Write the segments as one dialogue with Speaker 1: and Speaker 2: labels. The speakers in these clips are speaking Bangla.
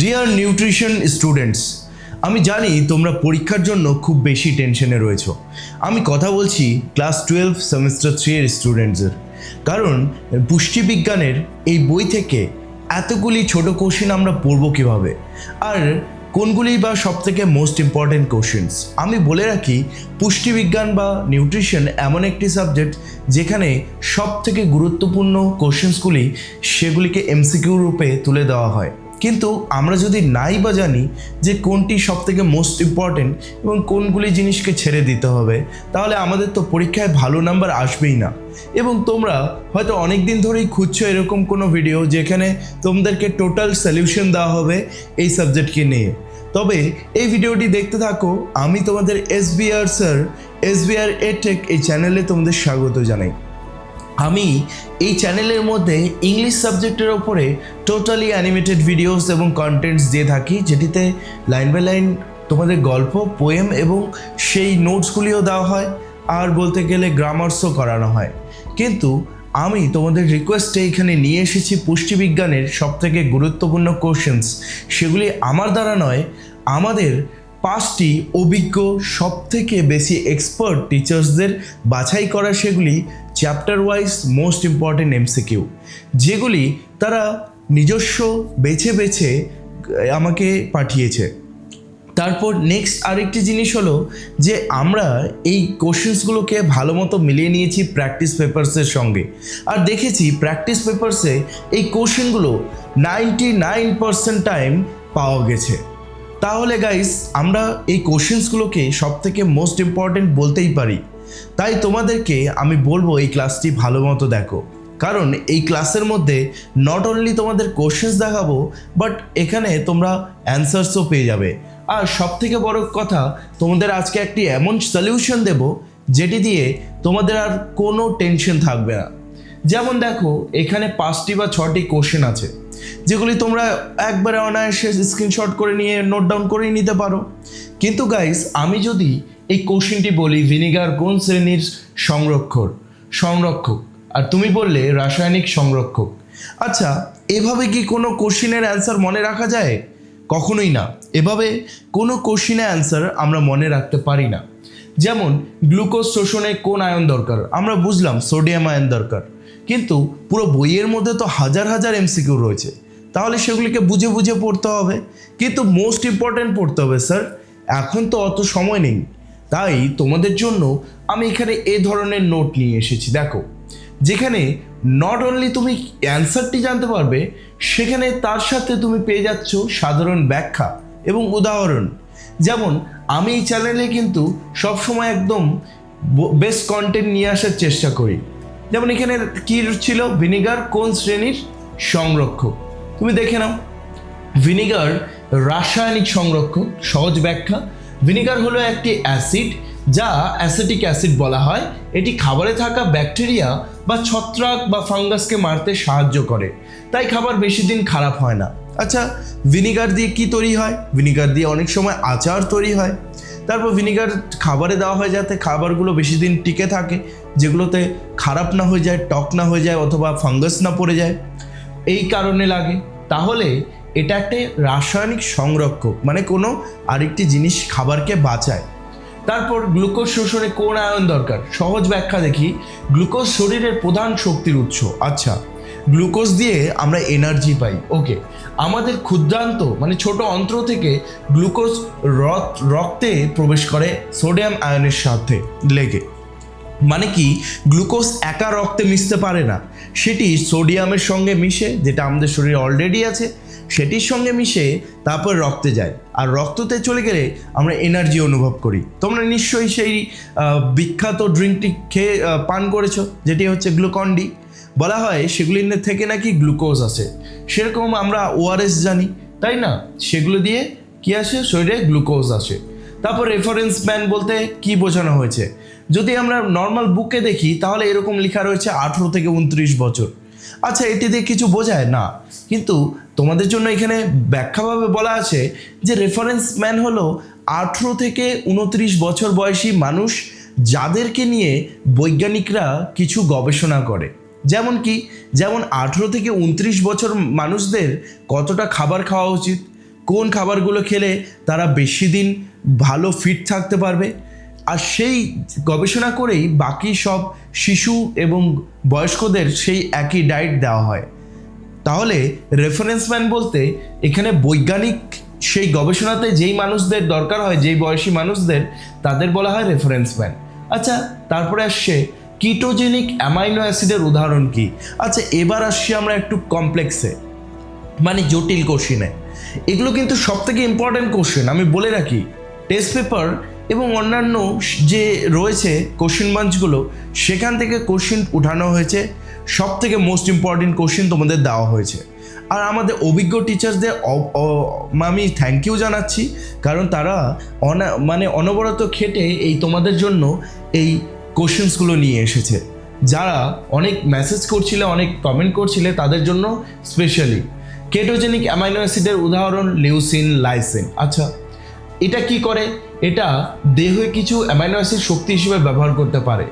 Speaker 1: ডিয়ার নিউট্রিশন স্টুডেন্টস আমি জানি তোমরা পরীক্ষার জন্য খুব বেশি টেনশনে রয়েছ। আমি কথা বলছি ক্লাস টুয়েলভ সেমিস্টার থ্রি এর স্টুডেন্টসের। কারণ পুষ্টিবিজ্ঞানের এই বই থেকে এতগুলি ছোট কোশ্চেন আমরা পড়ব কীভাবে? আর কোনগুলি বা সব থেকে মোস্ট ইম্পর্টেন্ট কোশ্চেন্স আমি বলে রাখি, পুষ্টিবিজ্ঞান বা নিউট্রিশন এমন একটি সাবজেক্ট যেখানে সব থেকে গুরুত্বপূর্ণ কোশ্চেন্সগুলি সেগুলিকে এমসিকিউ রূপে তুলে দেওয়া হয়। কিন্তু আমরা যদি নাই বা জানি যে কোনটি সব থেকে মোস্ট ইম্পর্টেন্ট এবং কোনগুলি জিনিসকে ছেড়ে দিতে হবে, তাহলে আমাদের তো পরীক্ষায় ভালো নাম্বার আসবেই না। এবং তোমরা হয়তো অনেক দিন ধরেই খুঁজছো এরকম কোনো ভিডিও যেখানে তোমাদেরকে টোটাল সলিউশন দেওয়া হবে এই সাবজেক্টকে নিয়ে। তবে এই ভিডিওটি দেখতে থাকো, আমি তোমাদের S BR sir S BR এটেক এই চ্যানেলে তোমাদের স্বাগত জানাই। আমি এই চ্যানেলের মধ্যে ইংলিশ সাবজেক্টের ওপরে টোটালি অ্যানিমেটেড ভিডিওস এবং কন্টেন্টস দিয়ে থাকি, যেটিতে লাইন বাই লাইন তোমাদের গল্প পোয়েম এবং সেই নোটসগুলিও দেওয়া হয়, আর বলতে গেলে গ্রামার্সও করানো হয়। কিন্তু আমি তোমাদের রিকোয়েস্টে এখানে নিয়ে এসেছি পুষ্টিবিজ্ঞানের সবথেকে গুরুত্বপূর্ণ কোশ্চেন্স সেগুলি আমার দ্বারা নয়, আমাদের পাঁচটি অভিজ্ঞ, সবথেকে বেশি এক্সপার্ট টিচার্সদের বাছাই করা সেগুলি chapter wise most important MCQ যেগুলি তারা নিজস্ব বেছে বেছে আমাকে পাঠিয়েছে। তারপর নেক্সট আরেকটি জিনিস হলো যে আমরা এই কোশ্চেন্সগুলোকে ভালো মতো মিলিয়ে নিয়েছি প্র্যাকটিস পেপার্সের সঙ্গে। আর দেখেছি প্র্যাকটিস পেপার্সে এই কোশ্চেনগুলো নাইনটি নাইন পার্সেন্ট টাইম পাওয়া গেছে। তাহলে গাইস আমরা এই কোশ্চেন্সগুলোকে সব থেকে মোস্ট ইম্পর্টেন্ট বলতেই পারি। তাই তোমাদেরকে আমি বলব এই ক্লাসটি ভালো মতো দেখো। কারণ এই ক্লাসের মধ্যে নট অনলি তোমাদের কোশ্চেন্স দেখাবো বাট এখানে তোমরা অ্যান্সার্সও পেয়ে যাবে। আর সব থেকে বড় কথা, তোমাদের আজকে একটি এমন সলিউশন দেব, যেটি দিয়ে তোমাদের আর কোনো টেনশন থাকবে না। যেমন দেখো, এখানে পাঁচটি বা ছটি কোশ্চেন আছে, যেগুলি তোমরা একবারে অনায়াসে স্ক্রিনশট করে নিয়ে নোট ডাউন করেই নিতে পারো। কিন্তু গাইস আমি যদি এই কোশ্চেনটি বলি ভিনিগার কোন শ্রেণির সংরক্ষক? সংরক্ষক। আর তুমি বললে রাসায়নিক সংরক্ষক। আচ্ছা এভাবে কি কোনো কোশ্চিনের অ্যান্সার মনে রাখা যায়? কখনোই না। এভাবে কোনো কোশ্চিনের অ্যান্সার আমরা মনে রাখতে পারি না। যেমন, গ্লুকোজ শোষণে কোন আয়ন দরকার? আমরা বুঝলাম সোডিয়াম আয়ন দরকার। কিন্তু পুরো বইয়ের মধ্যে তো হাজার হাজার এমসিকিউ রয়েছে। তাহলে সেগুলিকে বুঝে বুঝে পড়তে হবে। কিন্তু মোস্ট ইম্পর্ট্যান্ট পড়তে হবে স্যার এখন তো অত সময় নেই। তাই তোমাদের জন্য আমি এখানে এ ধরনের নোট নিয়ে এসেছি। দেখো, যেখানে নট অনলি তুমি অ্যান্সারটি জানতে পারবে, সেখানে তার সাথে তুমি পেয়ে যাচ্ছ সাধারণ ব্যাখ্যা এবং উদাহরণ। যেমন, আমি এই চ্যানেলে কিন্তু সবসময় একদম বেস্ট কন্টেন্ট নিয়ে আসার চেষ্টা করি। যেমন এখানে কি ছিল? ভিনিগার কোন শ্রেণির? সংরক্ষক। তুমি দেখে নাও। ভিনিগার রাসায়নিক সংরক্ষক, সহজ ব্যাখ্যা। ভিনিগার হলো একটি অ্যাসিড, যা অ্যাসিটিক অ্যাসিড বলা হয়। এটি খাবারে থাকা ব্যাকটেরিয়া বা ছত্রাক বা ফাঙ্গাসকে মারতে সাহায্য করে। তাই খাবার বেশি দিন খারাপ হয় না। আচ্ছা ভিনিগার দিয়ে কি তৈরি হয়? ভিনিগার দিয়ে অনেক সময় আচার তৈরি হয়। তারপর ভিনিগার খাবারে দেওয়া হয় যাতে খাবারগুলো বেশি দিন টিকে থাকে, যেগুলোতে খারাপ না হয়ে যায়, টক না হয়ে যায় অথবা ফাঙ্গাস না পড়ে যায়। এই কারণে লাগে। তাহলে এটা একটা রাসায়নিক সংরক্ষক মানে কোনো আরেকটি জিনিস খাবারকে বাঁচায়। তারপর গ্লুকোজ শোষণে কোন আয়ন দরকার? সহজ ব্যাখ্যা দেখি, গ্লুকোজ শরীরের প্রধান শক্তির উৎস। আচ্ছা গ্লুকোজ দিয়ে আমরা এনার্জি পাই, ওকে। আমাদের ক্ষুদ্রান্ত মানে ছোট অন্ত্র থেকে গ্লুকোজ রক্তে প্রবেশ করে সোডিয়াম আয়নের সাথে লেগে। মানে কি, গ্লুকোজ একা রক্তে মিশতে পারে না। সেটি সোডিয়ামের সঙ্গে মিশে, যেটা আমাদের শরীরে অলরেডি আছে সেটির সঙ্গে মিশে তারপর রক্তে যায়। আর রক্ততে চলে গেলে আমরা এনার্জি অনুভব করি। তোমরা নিশ্চয়ই সেই বিখ্যাত ড্রিঙ্কটি খেয়ে পান করেছ, যেটি হচ্ছে গ্লুকন্ডি। বলা হয় সেগুলির থেকে নাকি গ্লুকোজ আসে সেরকম আমরা ওআরএস জানি, তাই না? সেগুলো দিয়ে কি আসে? শরীরে গ্লুকোজ আসে। তারপর রেফারেন্স ম্যান বলতে কি বোঝানো হয়েছে? যদি আমরা নর্মাল বুকে দেখি, তাহলে এরকম লেখা রয়েছে আঠেরো থেকে উনত্রিশ বছর। আচ্ছা এটি দিয়ে কিছু বোঝায়? না। কিন্তু তোমাদের জন্য এখানে ব্যাখ্যাভাবে বলা আছে যে রেফারেন্স ম্যান হলো আঠেরো থেকে উনত্রিশ বছর বয়সী মানুষ যাদেরকে নিয়ে বৈজ্ঞানিকরা কিছু গবেষণা করে। যেমন কি, যেমন আঠেরো থেকে উনত্রিশ বছর মানুষদের কতটা খাবার খাওয়া উচিত, কোন খাবারগুলো খেলে তারা বেশি দিন ভালো ফিট থাকতে পারবে আর সেই গবেষণা করেই বাকি সব শিশু এবং বয়স্কদের সেই একই ডায়েট দেওয়া হয়। তাহলে রেফারেন্স ম্যান বলতে এখানে বৈজ্ঞানিক সেই গবেষণাতে যেই মানুষদের দরকার হয়, যেই বয়সী মানুষদের, তাদের বলা হয় রেফারেন্স ম্যান আচ্ছা তারপরে আসছে কিটোজেনিক অ্যামাইনো অ্যাসিডের উদাহরণ কি? আচ্ছা এবার আসছি আমরা একটু কমপ্লেক্সে মানে জটিল কোশ্চিনে এগুলো কিন্তু সব থেকে ইম্পর্ট্যান্ট কোশ্চেন আমি বলে রাখি। টেস্ট পেপার এবং অন্যান্য যে রয়েছে কোশ্চেন বাঞ্চগুলো সেখান থেকে কোশ্চেন উঠানো হয়েছে। সব থেকে মোস্ট ইম্পর্টেন্ট কোশ্চেন তোমাদের দেওয়া হয়েছে। আর আমাদের অভিজ্ঞ টিচার্সদের আমি থ্যাংক ইউ জানাচ্ছি, কারণ তারা অনা মানে অনবরত খেটে এই তোমাদের জন্য এই কোশ্চেন্সগুলো নিয়ে এসেছে। যারা অনেক মেসেজ করছিলে, অনেক কমেন্ট করছিলে, তাদের জন্য স্পেশালি কেটোজেনিক অ্যামাইনো অ্যাসিডের উদাহরণ লিউসিন লাইসিন আচ্ছা এটা কি করে? এটা দেহে কিছু অ্যামাইনো অ্যাসিড শক্তি হিসেবে ব্যবহার করতে পারে।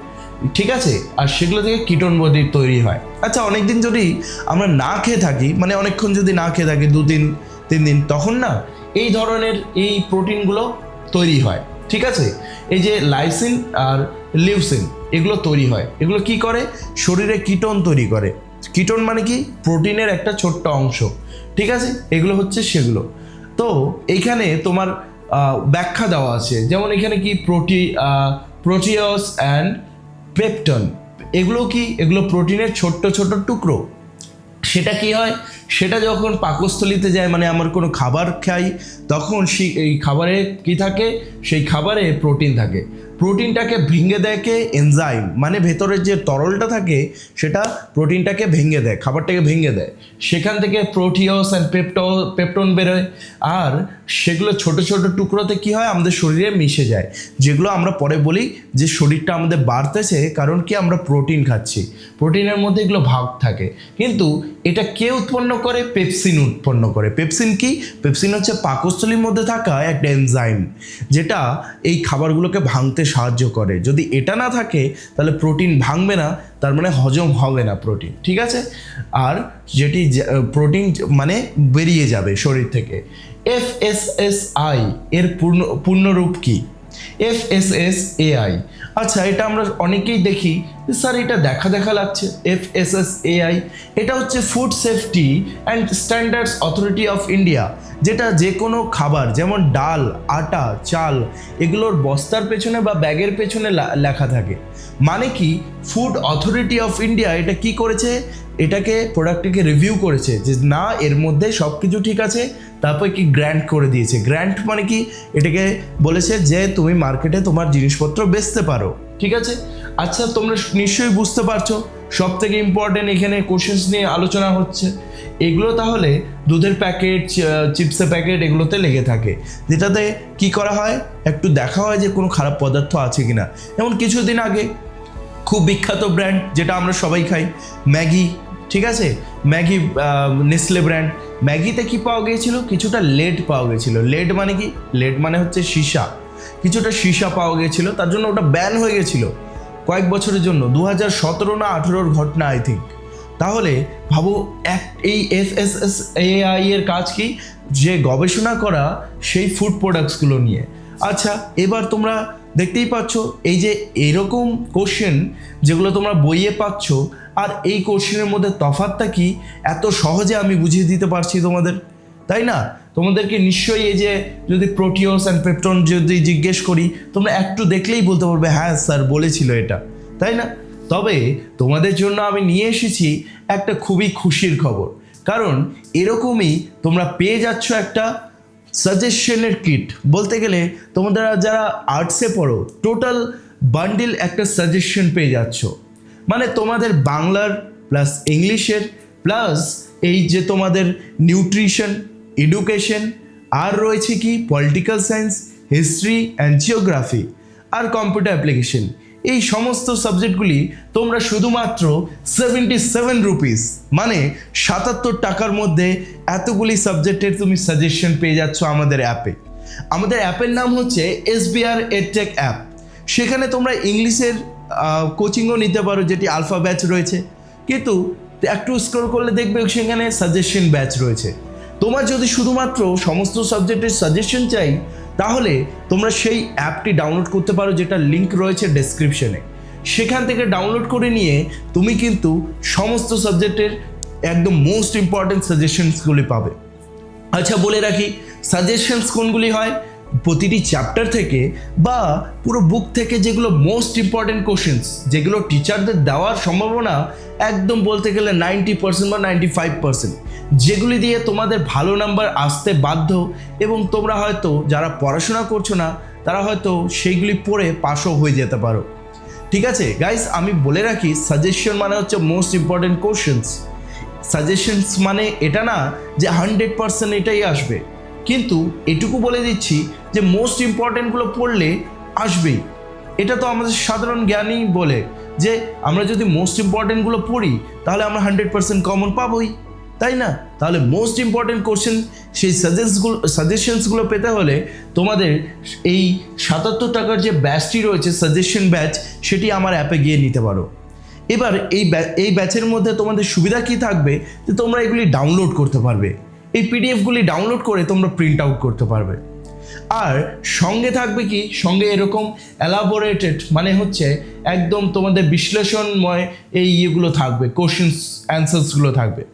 Speaker 1: ঠিক আছে? আর সেগুলো থেকে কিটোন বডি তৈরি হয়। আচ্ছা অনেকদিন যদি আমরা না খেয়ে থাকি মানে অনেকক্ষণ যদি না খেয়ে থাকি দু দিন তিন দিন তখন না এই ধরনের এই প্রোটিনগুলো তৈরি হয়। ঠিক আছে? এই যে লাইসিন আর লিউসিন এগুলো তৈরি হয়। এগুলো কি করে? শরীরে কিটোন তৈরি করে। কিটোন মানে কি? প্রোটিনের একটা ছোট্ট অংশ। ঠিক আছে? এগুলো হচ্ছে সেগুলো। তো এইখানে তোমার ব্যাখ্যা দেওয়া আছে। যেমন এখানে কি প্রোটি প্রোটিয়াস অ্যান্ড পেপটন। এগুলো কি? এগুলো প্রোটিনের ছোট্ট ছোট টুকরো। সেটা কি হয়? সেটা যখন পাকস্থলিতে যায় মানে আমার কোনো খাবার খাই, তখন সেই এই খাবারে কি থাকে? সেই খাবারে প্রোটিন থাকে। প্রোটিনটাকে ভেঙে দেয় কে? এনজাইম। মানে ভেতরের যে তরলটা থাকে, সেটা প্রোটিনটাকে ভেঙে দেয়, খাবারটাকে ভেঙে দেয়। সেখান থেকে প্রোটিওস অ্যান্ড পেপটো, পেপটন বেরোয় আর সেগুলো ছোট ছোট টুকরোতে কি হয়? আমাদের শরীরে মিশে যায়। যেগুলো আমরা পরে বলি যে শরীরটা আমাদের বাড়তেছে, কারণ কি? আমরা প্রোটিন খাচ্ছি। প্রোটিনের মধ্যে এগুলো ভাগ থাকে। কিন্তু এটা কে উৎপন্ন করে পেপসিন উৎপন্ন করে। পেপসিন কি? পেপসিন হচ্ছে পাকস্থলীর মধ্যে থাকা একটা এনজাইম, যেটা এই খাবারগুলোকে ভাঙতে সাহায্য করে। যদি এটা না থাকে, তাহলে প্রোটিন ভাঙবে না, তার মানে হজম হবে না প্রোটিন, ঠিক আছে? আর যেটি প্রোটিন মানে বেরিয়ে যাবে শরীর থেকে। এফ এস এস আই, এর পূর্ণ, পূর্ণরূপ কি? F S S AI. আচ্ছা এটা আমরা অনেকেই দেখি স্যার, এটা দেখা দেখা লাগছে এফ এস এস এআই। এটা হচ্ছে food safety and standards authority of India যেটা যে কোনো খাবার, যেমন ডাল, আটা, চাল, এগুলোর বস্তার পেছনে বা ব্যাগের পেছনে লেখা থাকে। মানে কি? ফুড অথরিটি অফ ইন্ডিয়া এটা কি করেছে? এটাকে প্রোডাক্টটিকে রিভিউ করেছে যে না, এর মধ্যে সব কিছু ঠিক আছে, তারপর কি গ্র্যান্ট করে দিয়েছে। গ্র্যান্ট মানে কি? এটাকে বলেছে যে তুমি মার্কেটে তোমার জিনিসপত্র বেচতে পারো। ঠিক আছে? আচ্ছা তোমরা নিশ্চয়ই বুঝতে পারছ। সব থেকে ইম্পর্টেন্ট এখানে কোশ্চেন্স নিয়ে আলোচনা হচ্ছে। এগুলো তাহলে দুধের প্যাকেট চিপসের প্যাকেট এগুলোতে লেগে থাকে। যেটাতে কি করা হয়? একটু দেখা হয় যে কোনো খারাপ পদার্থ আছে কি না যেমন কিছুদিন আগে খুব বিখ্যাত ব্র্যান্ড যেটা আমরা সবাই খাই। ম্যাগি, ঠিক আছে? ম্যাগি নেসলে ব্র্যান্ড ম্যাগিতে কি পাওয়া গিয়েছিল? কিছুটা লেড পাওয়া গিয়েছিল। লেড মানে কি? লেড মানে হচ্ছে সীসা। কিছুটা সীসা পাওয়া গিয়েছিল। তার জন্য ওটা ব্যান হয়ে গেছিল কয়েক বছরের জন্য। দু হাজার সতেরো না আঠেরোর ঘটনা আই থিঙ্ক তাহলে ভাবো, এক, এই এফ এস এস এআই এর কাজ কি? যে গবেষণা করা সেই ফুড প্রোডাক্টসগুলো নিয়ে। আচ্ছা এবার তোমরা দেখতেই পাচ্ছ, এই যে এরকম কোশ্চেন যেগুলো তোমরা বইয়ে পাচ্ছ, আর এই কোশ্চেনের মধ্যে তফাৎটা কি, এত সহজে আমি বুঝিয়ে দিতে পারছি তোমাদের, তাই না? তোমাদেরকে নিশ্চয়ই এই যে যদি প্রোটিওস অ্যান্ড পেপটন যদি জিজ্ঞেস করি, তোমরা একটু দেখলেই বলতে পারবে হ্যাঁ স্যার বলেছিল এটা, তাই না? তবে তোমাদের জন্য আমি নিয়ে এসেছি একটা খুবই খুশির খবর, কারণ এরকমই তোমরা পেয়ে যাচ্ছ একটা সাজেশনের কিট। বলতে গেলে তোমাদের যারা আর্টসে পড়ো টোটাল বান্ডিল একটা সাজেশন পেয়ে যাচ্ছ। মানে তোমাদের বাংলার প্লাস ইংলিশের প্লাস এই যে তোমাদের নিউট্রিশন এডুকেশন আর রয়েছে কি political science history and geography R computer application এই সমস্ত সাবজেক্টগুলি তোমরা শুধুমাত্র সেভেন্টি সেভেন রুপিস মানে সাতাত্তর টাকার মধ্যে এতগুলি সাবজেক্টের তুমি সাজেশন পেয়ে যাচ্ছ আমাদের অ্যাপে আমাদের অ্যাপের নাম হচ্ছে এসবিআর এডটেক অ্যাপ সেখানে তোমরা ইংলিশের কোচিংও নিতে পারো, যেটি আলফা ব্যাচ রয়েছে। কিন্তু একটু স্ক্রল করলে দেখবে সেখানে সাজেশন ব্যাচ রয়েছে। তোমার যদি শুধুমাত্র সমস্ত সাবজেক্টের সাজেশন চাই তাহলে তোমরা সেই অ্যাপটি ডাউনলোড করতে পারো যেটা লিংক রয়েছে ডেসক্রিপশনে সেখান থেকে ডাউনলোড করে নিয়ে তুমি কিন্তু সমস্ত সাবজেক্টের একদম মোস্ট ইম্পর্ট্যান্ট সাজেশনসগুলি পাবে। আচ্ছা বলে রাখি সাজেশনস কোনগুলি হয়? প্রতিটি চ্যাপ্টার থেকে বা পুরো বুক থেকে যেগুলো মোস্ট ইম্পর্টেন্ট কোশ্চেন্স যেগুলো টিচারদের দেওয়ার সম্ভাবনা একদম বলতে গেলে নাইনটি পার্সেন্ট বা নাইনটি ফাইভ পার্সেন্ট যেগুলি দিয়ে তোমাদের ভালো নাম্বার আসতে বাধ্য এবং তোমরা হয়তো যারা পড়াশোনা করছ না, তারা হয়তো সেইগুলি পড়ে পাশও হয়ে যেতে পারো। ঠিক আছে? গাইস আমি বলে রাখি সাজেশন মানে হচ্ছে মোস্ট ইম্পর্টেন্ট কোশ্চেন্স সাজেশনস মানে এটা না যে হান্ড্রেড পার্সেন্ট এটাই আসবে। কিন্তু এটুকু বলে দিচ্ছি যে মোস্ট ইম্পর্টেন্টগুলো পড়লে আসবেই। এটা তো আমাদের সাধারণ জ্ঞানই বলে যে আমরা যদি মোস্ট ইম্পর্টেন্টগুলো পড়ি, তাহলে আমরা হান্ড্রেড পার্সেন্ট কমন পাবোই। তাই না? তাহলে মোস্ট ইম্পর্টেন্ট কোশ্চেন সেই সাজেশনগুলো সাজেশনসগুলো পেতে হলে তোমাদের এই সাতাত্তর টাকার যে ব্যাচটি রয়েছে সাজেশন ব্যাচ সেটি আমার অ্যাপে গিয়ে নিতে পারো। এবার এই এই ব্যাচের মধ্যে তোমাদের সুবিধা কি থাকবে? যে তোমরা এগুলি ডাউনলোড করতে পারবে। এই পিডিএফগুলি ডাউনলোড করে তোমরা প্রিন্ট আউট করতে পারবে। আর সঙ্গে থাকবে কি? সঙ্গে এরকম অ্যালাবোরেটেড মানে হচ্ছে একদম তোমাদের বিশ্লেষণময় এই ইয়েগুলো থাকবে কোশ্চেন্স অ্যান্সার্সগুলো থাকবে।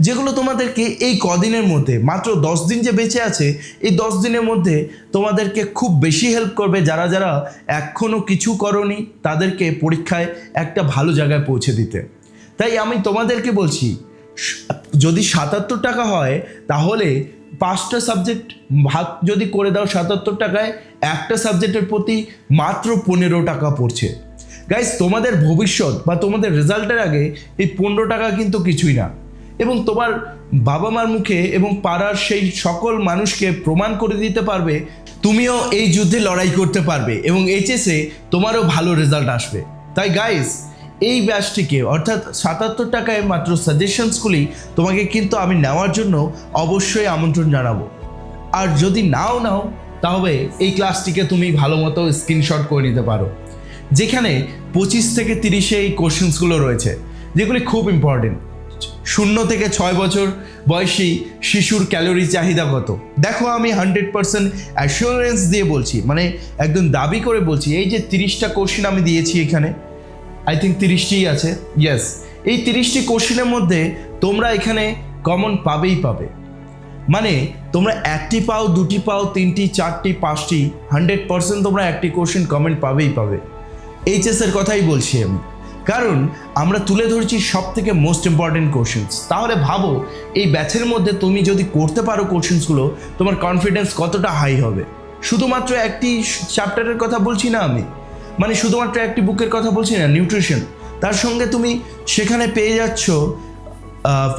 Speaker 1: যেগুলো তোমাদেরকে এই কদিনের মধ্যে, মাত্র দশ দিন যে বেঁচে আছে, এই দশ দিনের মধ্যে তোমাদেরকে খুব বেশি হেল্প করবে যারা যারা এখনও কিছু করনি, তাদেরকে পরীক্ষায় একটা ভালো জায়গায় পৌঁছে দিতে। তাই আমি তোমাদেরকে বলছি, যদি সাতাত্তর টাকা হয়, তাহলে পাঁচটা সাবজেক্ট ভাগ যদি করে দাও সাতাত্তর টাকায়, একটা সাবজেক্টের প্রতি মাত্র পনেরো টাকা পড়ছে। গাইস তোমাদের ভবিষ্যৎ বা তোমাদের রেজাল্টের আগে এই পনেরো টাকা কিন্তু কিছুই না। এবং তোমার বাবা মার মুখে এবং পাড়ার সেই সকল মানুষকে প্রমাণ করে দিতে পারবে, তুমিও এই যুদ্ধে লড়াই করতে পারবে এবং এইচএসে তোমারও ভালো রেজাল্ট আসবে। তাই গাইস এই ব্যাচটিকে অর্থাৎ সাতাত্তর টাকায় মাত্র সাজেশনসগুলি তোমাকে কিন্তু আমি নেওয়ার জন্য অবশ্যই আমন্ত্রণ জানাব। আর যদি নাও নাও, তাহলে এই ক্লাসটিকে তুমি ভালো মতো স্ক্রিনশট করে নিতে পারো। যেখানে পঁচিশ থেকে তিরিশে এই কোশ্চেন্সগুলো রয়েছে, যেগুলি খুব ইম্পর্টেন্ট শূন্য থেকে ছয় বছর বয়সী শিশুর ক্যালোরি চাহিদা কত? দেখো আমি হান্ড্রেড পার্সেন্ট অ্যাসুরেন্স দিয়ে বলছি মানে একদম দাবি করে বলছি, এই যে তিরিশটা কোশ্চেন আমি দিয়েছি এখানে আই থিঙ্ক তিরিশটিই আছে ইয়েস এই তিরিশটি কোশ্চেনের মধ্যে তোমরা এখানে কমন পাবেই পাবে। মানে তোমরা একটি পাও, দুটি পাও, তিনটি, চারটি, পাঁচটি হান্ড্রেড পার্সেন্ট তোমরা একটি কোশ্চেন কমেন্ট পাবেই পাবে। এইচএস এর কথাই বলছি আমি। কারণ আমরা তুলে ধরছি সব থেকে মোস্ট ইম্পর্টেন্ট কোশ্চেন্স তাহলে ভাবো, এই ব্যাচের মধ্যে তুমি যদি করতে পারো কোশ্চেন্সগুলো তোমার কনফিডেন্স কতটা হাই হবে? শুধুমাত্র একটি চ্যাপ্টারের কথা বলছি না আমি। মানে শুধুমাত্র একটি বুকের কথা বলছি না নিউট্রিশন তার সঙ্গে তুমি সেখানে পেয়ে যাচ্ছ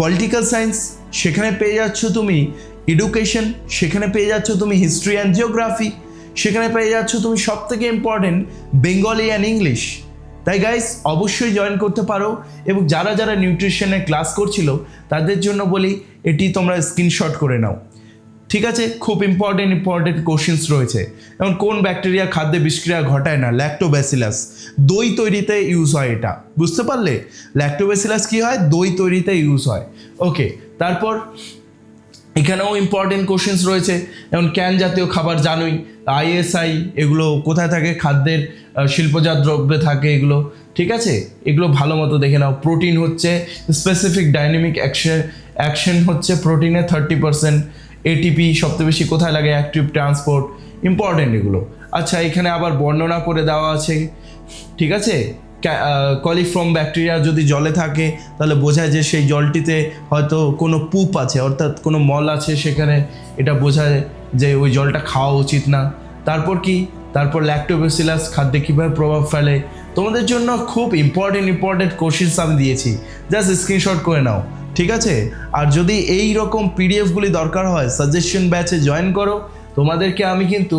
Speaker 1: পলিটিক্যাল সায়েন্স সেখানে পেয়ে যাচ্ছ তুমি এডুকেশন সেখানে পেয়ে যাচ্ছ তুমি হিস্ট্রি অ্যান্ড জিওগ্রাফি সেখানে পেয়ে যাচ্ছ তুমি সব থেকে ইম্পর্টেন্ট বেঙ্গলি অ্যান্ড ইংলিশ তাই গাইস অবশ্যই জয়েন করতে পারো এবং যারা যারা নিউট্রিশনের ক্লাস করছিল, তাদের জন্য বলি, এটি তোমরা স্ক্রিনশট করে নাও। ঠিক আছে? খুব ইম্পর্টেন্ট ইম্পর্টেন্ট কোশ্চেন্স রয়েছে। যেমন কোন ব্যাকটেরিয়া খাদ্যে বিষক্রিয়া ঘটায় না? ল্যাক্টোব্যাসিলাস দই তৈরিতে ইউজ হয় এটা। বুঝতে পারলে? ল্যাক্টোব্যাসিলাস কি হয়? দই তৈরিতে ইউজ হয়। ওকে তারপর এখানেও ইম্পর্টেন্ট কোশ্চেন্স রয়েছে। যেমন ক্যান জাতীয় খাবার জানোই। আইএসআই এগুলো কোথায় থাকে? খাদ্যের শিল্পজাত দ্রব্যে থাকে এগুলো। ঠিক আছে? এগুলো ভালো মতো দেখে নাও। প্রোটিন হচ্ছে স্পেসিফিক ডাইনামিক অ্যাকশন অ্যাকশন হচ্ছে প্রোটিনে থার্টি পার্সেন্ট এটিপি সবচেয়ে বেশি কোথায় লাগে? অ্যাক্টিভ ট্রান্সপোর্ট ইম্পর্টেন্ট এগুলো। আচ্ছা এখানে আবার বর্ণনা করে দেওয়া আছে। ঠিক আছে? কলিফর্ম ব্যাকটেরিয়া যদি জলে থাকে, তাহলে বোঝায় যে সেই জলটিতে হয়তো কোনো পুপ আছে, অর্থাৎ কোনো মল আছে সেখানে। এটা বোঝায় যে ওই জলটা খাওয়া উচিত না। তারপর কি? তারপর ল্যাক্টোবেসিলাস খাদ্যে কীভাবে প্রভাব ফেলে? তোমাদের জন্য খুব ইম্পর্টেন্ট ইম্পর্টেন্ট কোশ্চেন্স আমি দিয়েছি। জাস্ট স্ক্রিনশট করে নাও, ঠিক আছে? আর যদি এই রকম পিডিএফগুলি দরকার হয় সাজেশন ব্যাচে জয়েন করো, তোমাদেরকে আমি কিন্তু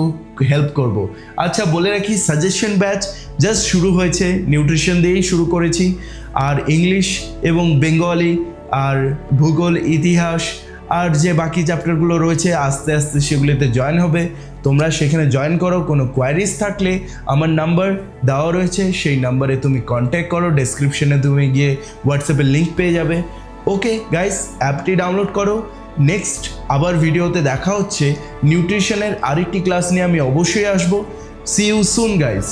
Speaker 1: হেল্প করব। আচ্ছা বলে রাখি সাজেশন ব্যাচ জাস্ট শুরু হয়েছে নিউট্রিশন দিয়েই শুরু করেছি। আর ইংলিশ এবং বেঙ্গলি আর ভূগোল, ইতিহাস আর যে বাকি চ্যাপ্টারগুলো রয়েছে, আস্তে আস্তে সেগুলিতে জয়েন হবে। তোমরা সেখানে জয়েন করো, কোনো কোয়ারিজ থাকলে আমার নাম্বার দেওয়া রয়েছে, সেই নাম্বারে তুমি কন্ট্যাক্ট করো ডেসক্রিপশনে তুমি গিয়ে হোয়াটসঅ্যাপের লিঙ্ক পেয়ে যাবে। ওকে গাইস অ্যাপটি ডাউনলোড করো। নেক্সট আবার ভিডিওতে দেখা হচ্ছে। নিউট্রিশনের আরেকটি ক্লাস নিয়ে আমি অবশ্যই আসব। C you soon guys